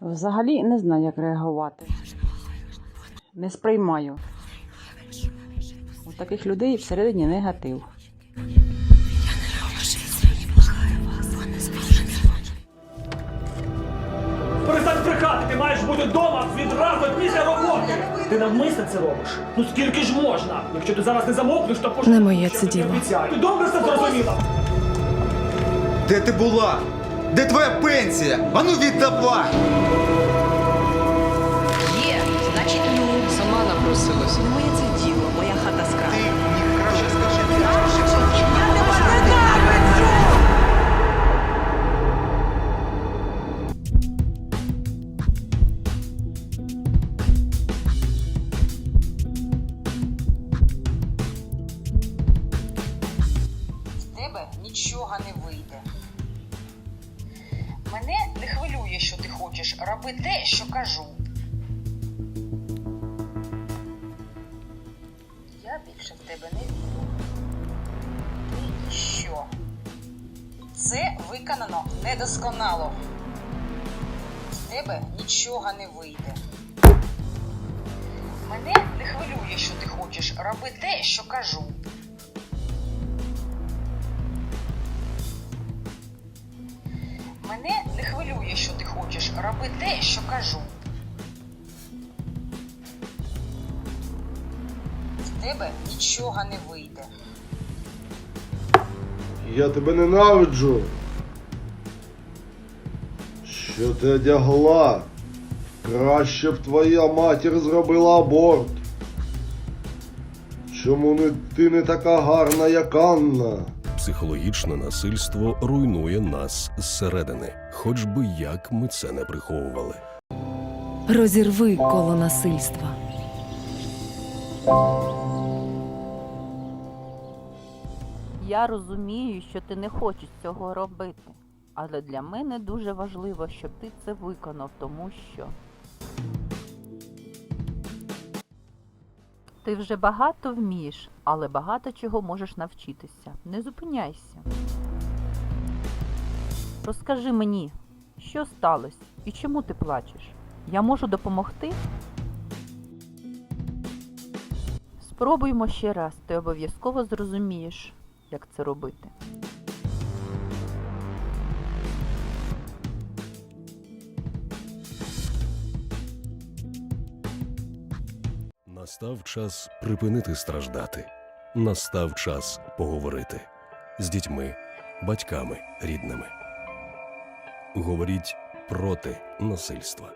Взагалі не знаю, як реагувати. Не сприймаю. У таких людей всередині негатив. Брехати, ти маєш бути вдома відразу після роботи. Ти навмисно це робиш. Ну скільки ж можна? Якщо ти зараз не замовкнеш, то пошли. Не моє це діло. Ти добре все зрозуміла? Де ти була? Де твоя пенсія? Ану віддавай! Є, значить, ну. Сама напросилася. Не моє це нічого не вийде. Мене не хвилює, що ти хочеш. Роби те, що кажу. Я більше в тебе не вірю. Ти ніщо. Це виконано недосконало. З тебе нічого не вийде. Мене не хвилює, що ти хочеш. Роби те, що кажу. Мене не хвилює, що ти хочеш. Роби те, що кажу. З тебе нічого не вийде. Я тебе ненавиджу. Що ти одягла? Краще б твоя матір зробила аборт. Чому не, ти не така гарна, як Анна? Психологічне насильство руйнує нас зсередини, хоч би як ми це не приховували. Розірви коло насильства. Я розумію, що ти не хочеш цього робити, але для мене дуже важливо, щоб ти це виконав, тому що ти вже багато вмієш, але багато чого можеш навчитися. Не зупиняйся. Розкажи мені, що сталося і чому ти плачеш? Я можу допомогти? Спробуймо ще раз, ти обов'язково зрозумієш, як це робити. Настав час припинити страждати. Настав час поговорити з дітьми, батьками, рідними. Говоріть проти насильства.